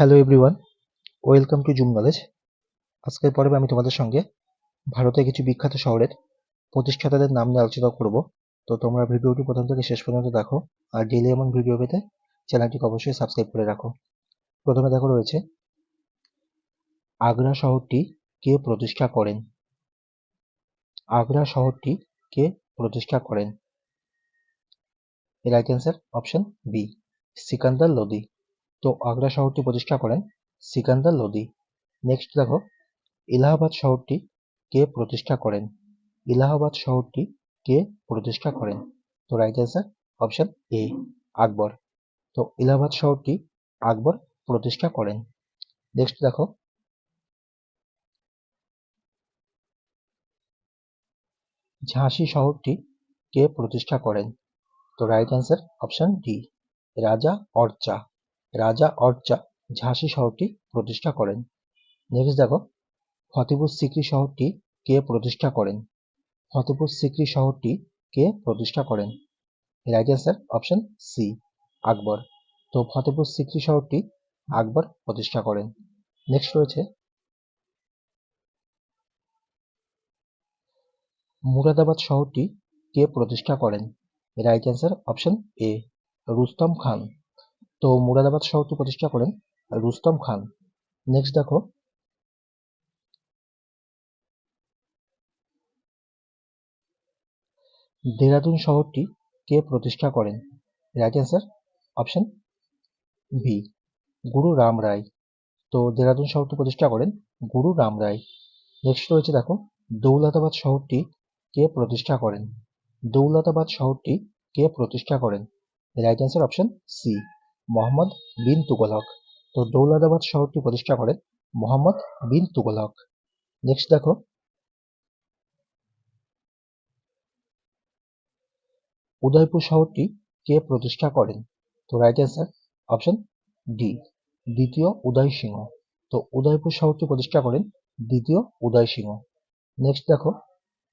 Hello everyone welcome to Zoom knowledge আজকের পর্বে আমি তোমাদের সঙ্গে ভারতের কিছু বিখ্যাত শহরের প্রতিষ্ঠাতাদের নাম নিয়ে আলোচনা করব। তো তোমরা ভিডিওটি প্রথম থেকে শেষ পর্যন্ত দেখো আর ডেলি এমন ভিডিও পেতে চ্যানেলটিকে অবশ্যই সাবস্ক্রাইব করে রাখো। প্রথমে দেখো রয়েছে, আগ্রা শহরটি কে প্রতিষ্ঠা করেন? আগ্রা শহরটি কে প্রতিষ্ঠা করেন? এর right answer option B Sikandar Lodi তো আগ্রা শহরটি প্রতিষ্ঠা করেন সিকান্দার লোদি নেক্সট দেখো, এলাহাবাদ শহরটি কে প্রতিষ্ঠা করেন? এলাহাবাদ শহরটি কে প্রতিষ্ঠা করেন? তো right answer option A Akbar. তো এলাহাবাদ শহরটি আকবর প্রতিষ্ঠা করেন। নেক্সট দেখো, ঝাঁসি শহরটি কে প্রতিষ্ঠা করেন? তো রাইট অ্যান্সার অপশন ডি রাজা অর্চা। রাজা অর্চা ঝাঁসি শহরটি প্রতিষ্ঠা করেন। নেক্সট দেখো, ফতেপুর সিক্রি শহরটি কে প্রতিষ্ঠা করেন? ফতেপুর সিক্রি শহরটি কে প্রতিষ্ঠা করেন? Right answer option C Akbar. তো ফতেপুর সিক্রি শহরটি আকবর প্রতিষ্ঠা করেন। নেক্সট রয়েছে, মুরাদাবাদ শহরটি কে প্রতিষ্ঠা করেন? Right answer option A Rustam Khan. তো মুরাদাবাদ শহরটি প্রতিষ্ঠা করেন রুস্তম খান। নেক্সট দেখো। দেরাদুন শহরটি কে প্রতিষ্ঠা করেন? Right answer option B Guru Ram রায়। তো দেরাদুন শহরটি প্রতিষ্ঠা করেন গুরু রাম রায়। নেক্সট রয়েছে দেখো, দৌলতাবাদ শহরটি কে প্রতিষ্ঠা করেন? দৌলতাবাদ শহরটি কে প্রতিষ্ঠা করেন? Right answer option C Muhammad bin Tughlaq. তো দৌলতাবাদ শহরটি প্রতিষ্ঠা করেন মোহাম্মদ বিন তুগলক। নেক্সট দেখো। উদয়পুর শহরটি কে প্রতিষ্ঠা করেন? তো রাইট অ্যান্সার অপশন ডি দ্বিতীয় উদয় সিংহ। তো উদয়পুর শহরটি প্রতিষ্ঠা করেন দ্বিতীয় উদয় সিংহ। নেক্সট দেখো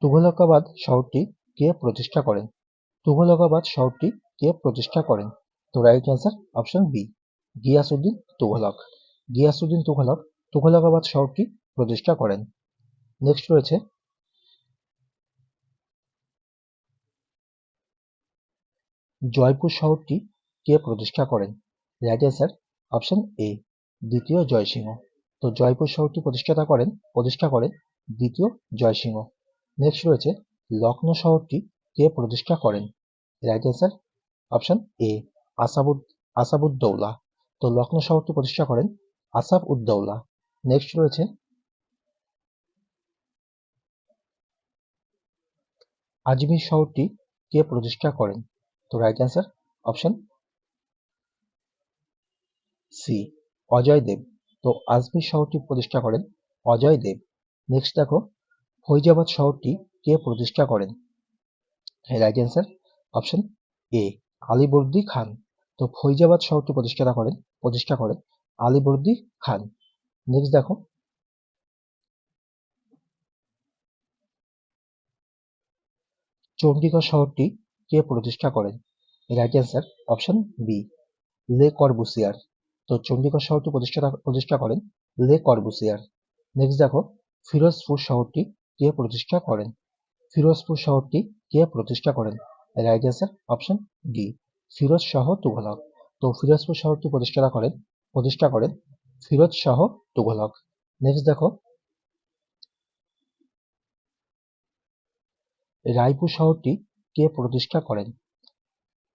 তুঘলকাবাদ শহরটি কে প্রতিষ্ঠা করেন? তুঘলকাবাদ শহরটি কে প্রতিষ্ঠা করেন? তো right answer option B Ghiyasuddin Tughlaq. Ghiyasuddin Tughlaq, Tughlaqabad শহরটি প্রতিষ্ঠা করেন। নেক্সট রয়েছে, জয়পুর শহরটি কে প্রতিষ্ঠা করেন? রাইট অ্যান্সার অপশন এ দ্বিতীয় জয়সিংহ। তো জয়পুর শহরটি প্রতিষ্ঠাতা করেন, প্রতিষ্ঠা করেন দ্বিতীয় জয়সিংহ। নেক্সট রয়েছে, লখনৌ শহরটি কে প্রতিষ্ঠা করেন? রাইট অ্যান্সার অপশন এ আসাবুদ আসাবুদ্দৌলা। তো লখনৌ শহরটি প্রতিষ্ঠা করেন আসাব উদ্দৌলা নেক্সট রয়েছে আজমির শহরটি কে প্রতিষ্ঠা করেন? তো right answer option C Ajay Dev. তো আজমির শহরটি প্রতিষ্ঠা করেন অজয় দেব। নেক্সট দেখো, ফৈজাবাদ শহরটি কে প্রতিষ্ঠা করেন? Right answer option A Alivardi Khan. তো ফৈজাবাদ শহরটি প্রতিষ্ঠাতা করেন, প্রতিষ্ঠা করেন আলিবর্দি খান। নেক্সট দেখো। চণ্ডীগড় শহরটি কে প্রতিষ্ঠা করেন? রাইট অ্যান্সার অপশন বি লে করবুসিয়ার। তো চণ্ডীগড় শহরটি প্রতিষ্ঠা প্রতিষ্ঠা করেন লে করবুসিয়ার। নেক্সট দেখো, ফিরোজপুর শহরটি কে প্রতিষ্ঠা করেন? ফিরোজপুর শহরটি কে প্রতিষ্ঠা করেন? Right answer option D Firoz Shah Tughlaq. তো ফিরোজপুর শহরটি প্রতিষ্ঠা করেন প্রতিষ্ঠা করেন ফিরোজ শাহ তুঘলক। নেক্সট দেখো। রায়পুর শহরটি কে প্রতিষ্ঠা করেন?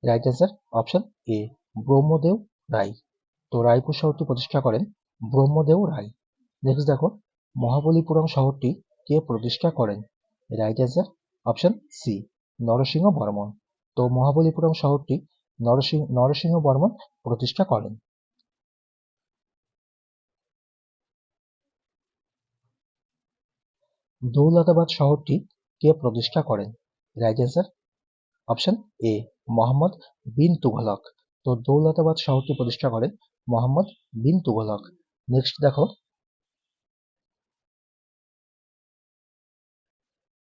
Right answer option A Brahmadev Rai. তো রায়পুর শহরটি প্রতিষ্ঠা করেন ব্রহ্মদেব রায়। নেক্সট দেখো, মহাবলীপুরম শহরটি কে প্রতিষ্ঠা করেন? Right answer option C Narasimha Varman তো মহাবলীপুরম শহরটি নরসিংহ নরসিংহ বর্মন প্রতিষ্ঠা করেন। দৌলতাবাদ শহরটি কে প্রতিষ্ঠা করেন? Right answer option A Muhammad bin Tughlaq. তো দৌলতাবাদ শহরটি প্রতিষ্ঠা করেন মোহাম্মদ বিন তুঘলক। নেক্সট দেখো।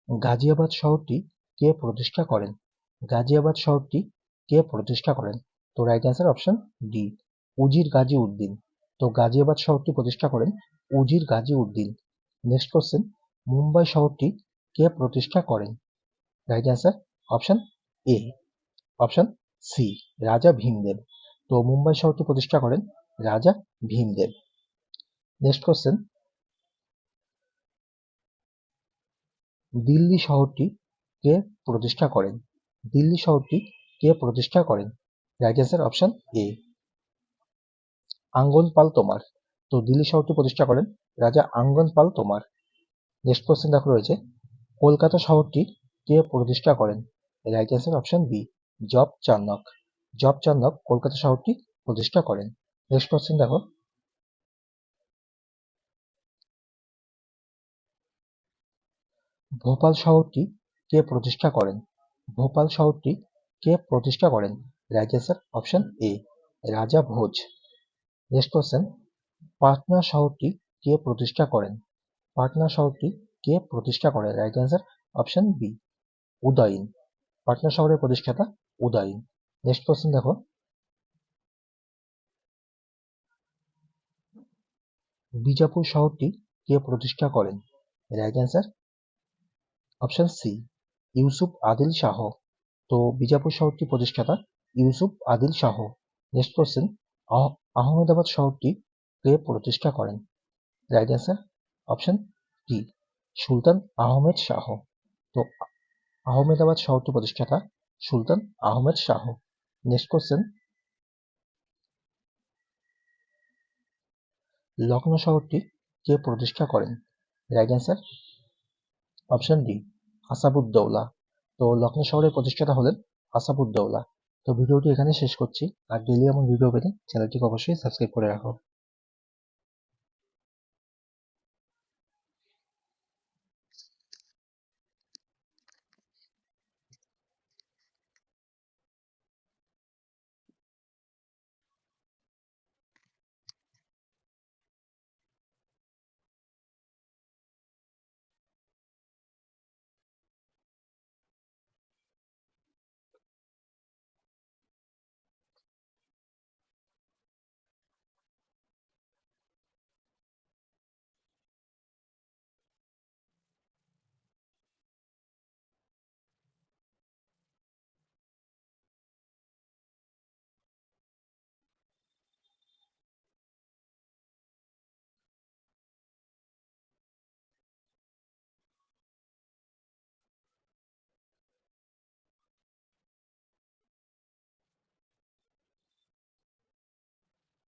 গাজিয়াবাদ শহরটি কে প্রতিষ্ঠা করেন? গাজিয়াবাদ শহরটি কে প্রতিষ্ঠা করেন? তো রাইট অ্যান্সার অপশন ডি উজির গাজী উদ্দিন। তো গাজিয়াবাদ শহরটি প্রতিষ্ঠা করেন উজির গাজী উদ্দিন। নেক্সট কোশ্চেন মুম্বাই শহরটি কে প্রতিষ্ঠা করেন? Right answer option A option C Raja Bhimdev. তো মুম্বাই শহরটি প্রতিষ্ঠা করেন রাজা ভীমদেব। নেক্সট কোশ্চেন দিল্লি শহরটি কে প্রতিষ্ঠা করেন? দিল্লি শহরটি কে প্রতিষ্ঠা করেন? Right answer option A Anang Pal Tomar. তো দিল্লি শহরটি প্রতিষ্ঠা করেন রাজা আঙ্গন পাল তোমার। নেক্সট কোশ্চেন দেখো রয়েছে। কলকাতা শহরটি কে প্রতিষ্ঠা করেন? Right answer option B Job Charnock. Job Charnock Kolkata শহরটি প্রতিষ্ঠা করেন। নেক্সট কোশ্চেন দেখো। ভোপাল শহরটি কে প্রতিষ্ঠা করেন? ভোপাল শহরটি কে প্রতিষ্ঠা করেন? অ্যান্সার অপশন এ রাজা ভোজ। নেক্সট কোশ্চেন পাটনা শহরটি কে প্রতিষ্ঠা করেন? পাটনা শহরটি কে প্রতিষ্ঠা করেন? Right answer option B Udayan. Patna শহরের প্রতিষ্ঠাতা উদয়ন। নেক্সট কোশ্চেন দেখো। বিজাপুর শহরটি কে প্রতিষ্ঠা করেন? Right answer option C Yusuf Adil Shah. তো বিজাপুর শহরটি প্রতিষ্ঠাতা ইউসুফ আদিল শাহ। নেক্সট আহমেদাবাদ শহরটি কে প্রতিষ্ঠা করেন? Right answer option D Sultan Ahmed Shah. তো আহমেদাবাদ শহরটি প্রতিষ্ঠাতা সুলতান আহমেদ শাহ। নেক্সট কোশ্চেন লখনৌ শহরটি কে প্রতিষ্ঠা করেন? Right answer option D Asafuddaula তো লখনৌ শহরের প্রতিষ্ঠাতা হলেন আসাফুদ্দৌলা। তো ভিডিওটি এখানে শেষ করছি। আর ডেলি এমন ভিডিও পেতে চ্যানেলটিকে অবশ্যই সাবস্ক্রাইব করে রাখো।